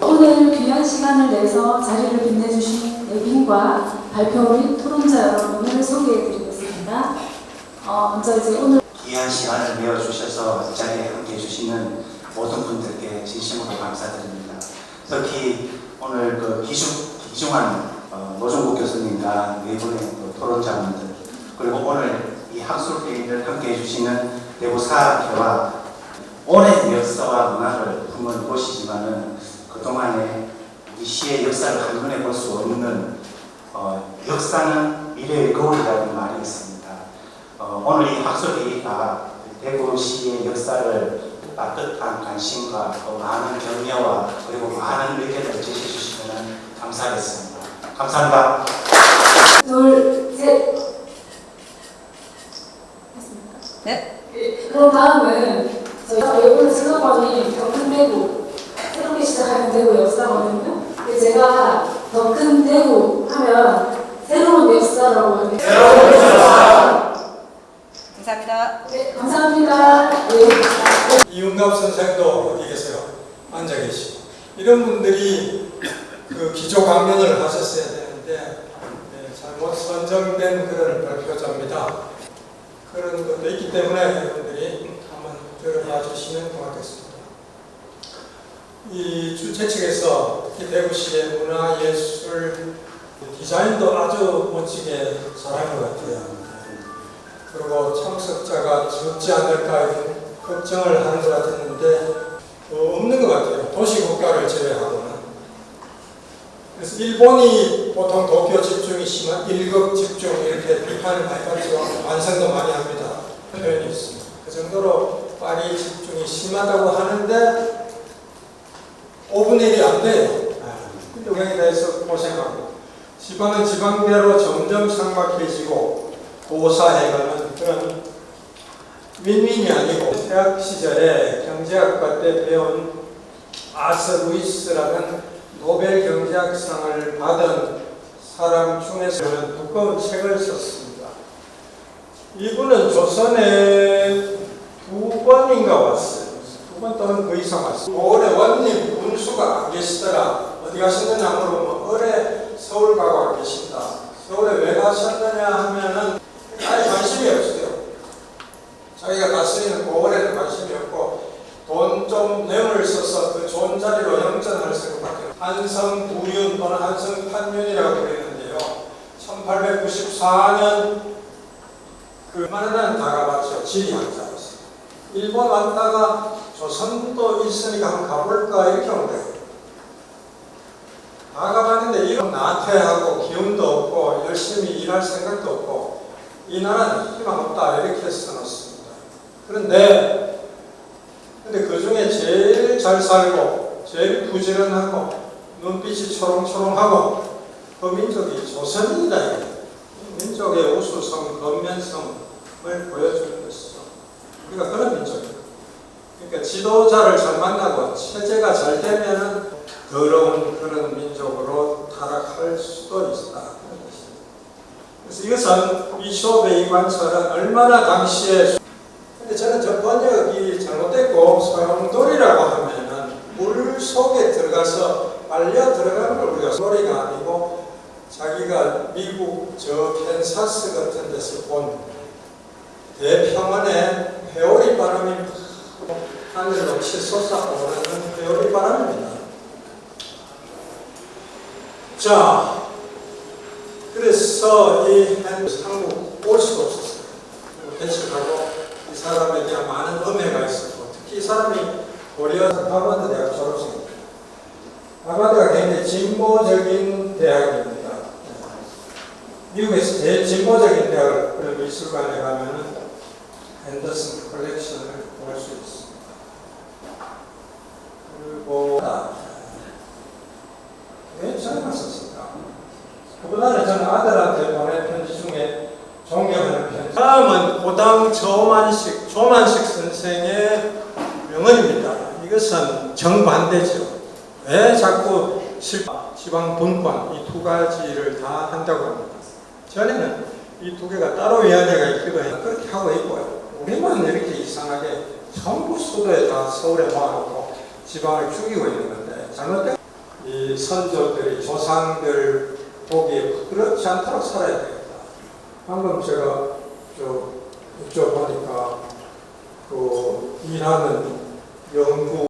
오늘 귀한 시간을 내서 자리를 빛내주신 예빈과 발표인 토론자 여러분을 소개해드리겠습니다. 어, 먼저 이제 오늘 귀한 시간을 내어주셔서 자리에 함께해 주시는 모든 분들께 진심으로 감사드립니다. 특히 오늘 그 기중, 기중한 어, 노종국 교수님과 네 분의 토론자분들 그리고 오늘 이 학술회의를 함께해 주시는 대구사학회와 오랜 역사와 문화를 품은 곳이지만은 그동안에 이 시의 역사를 한눈에 볼 수 없는 어, 역사는 미래의 거울이라는 말이 있습니다. 어, 오늘 이 학술회의가 대구시의 역사를 따뜻한 관심과 또 많은 격려와 그리고 많은 의견을 제시해 주시면 감사하겠습니다. 감사합니다. 둘, 셋. 했습니까? 네. 예, 그럼 다음은 저희가 오늘 슬로건이 더 큰 대구, 새롭게 시작하는 대구 역사거든요. 근데 제가 더 큰 대구 하면 새로운 역사라고 하는데 감사합니다. 네, 감사합니다. 네. 이윤갑 선생도 어디 계세요? 앉아 계시고 이런 분들이 그 기조 강연을 하셨어야 되는데 네, 잘못 선정된 그런 발표자입니다. 그런 것도 있기 때문에 여러분들이 한번 들어봐 주시면 고맙겠습니다. 이 주최 측에서 대구시의 문화 예술 디자인도 아주 멋지게 잘한 것 같아요. 그리고 참석자가 적지 않을까 걱정을 하는 것 같았는데 어, 없는 것 같아요. 도시국가를 제외하고는. 그래서 일본이 보통 도쿄 집중이 심한 일극 집중 이렇게 비판을 많이 받죠. 완성도 많이 합니다. 표현이 있습니다. 그 정도로 파리 집중이 심하다고 하는데 5분의 1이 안 돼요. 여기에 대해서 고생하고 지방은 지방대로 점점 삭막해지고 고사해가는 그런 윈윈이 아니고 대학 시절에 경제학과 때 배운 아서 루이스라는 노벨 경제학상을 받은 사람 중에서는 두꺼운 책을 썼습니다. 이분은 조선에 두 번인가 왔어요. 두번 또는 그 이상 왔어요. 올해 원님 군수가 안 계시더라. 어디 가셨느냐 물어보면 올해 서울 가고 안 계신다. 서울에 왜 가셨느냐 하면은 아예 관심이 없어요. 자기가 다스리는 고을에는 관심이 없고 돈 좀 뇌물을 써서 그 좋은 자리로 영전할 생각밖에. 한성 부윤 또는 한성 판윤이라고 그랬는데요. 1894년 그 만화는 다 가봤죠. 지리학자로서. 일본 왔다가 조선도 있으니까 한번 가볼까 이렇게 온 거예요. 다 가봤는데 이런 나태하고 기운도 없고 열심히 일할 생각도 없고 이 나라는 희망 없다 이렇게 써놓습니다. 그런데 근데 그 중에 제일 잘 살고 제일 부지런하고 눈빛이 초롱초롱하고 그 민족이 조선이다. 민족의 우수성, 건면성을 보여주는 것이죠. 우리가 그런 민족이에요. 그러니까 지도자를 잘 만나고 체제가 잘 되면은 더러운 그런 민족으로 타락할 수도 있다. 그래서 이것은 비숍의 이 관찰은 얼마나 당시에 근데 저는 저 번역이 잘못됐고 소용돌이라고 하면은 물 속에 들어가서 빨려 들어가는 걸 우리가 소리가 아니고 자기가 미국 저 캔사스 같은 데서 본 대평원에 회오리 바람이 하늘로 치솟아 오르는 회오리 바람입니다. 자, 그래서 이 한국 올 수가 없었어요. 배척하고 이 사람에 대한 많은 음해가 있었고 특히 이 사람이 고려 하버드 대학 졸업생입니다. 하버드가 굉장히 진보적인 대학입니다. 미국에서 제일 진보적인 대학을 그 미술관에 가면은 앤더슨 컬렉션을 볼 수 있습니다. 그리고 왜 저를 썼을까? 그보다는 저는 아들한테 보낸 편지 중에 존경하는 편지. 다음은 고당 조만식, 조만식 선생의 명언입니다. 이것은 정반대죠. 왜 자꾸 실- 지방 분권 이 두 가지를 다 한다고 합니다. 전에는 이 두 개가 따로 위원회가 있기도 해요. 그렇게 하고 있고요. 우리만 이렇게 이상하게 전부 수도에 다 서울에 모아놓고 지방을 죽이고 있는 건데 잘못된 이 선조들이 조상들 보기에 그렇지 않도록 살아야 되겠다. 방금 제가 저 여쭤보니까 그 일하는 연구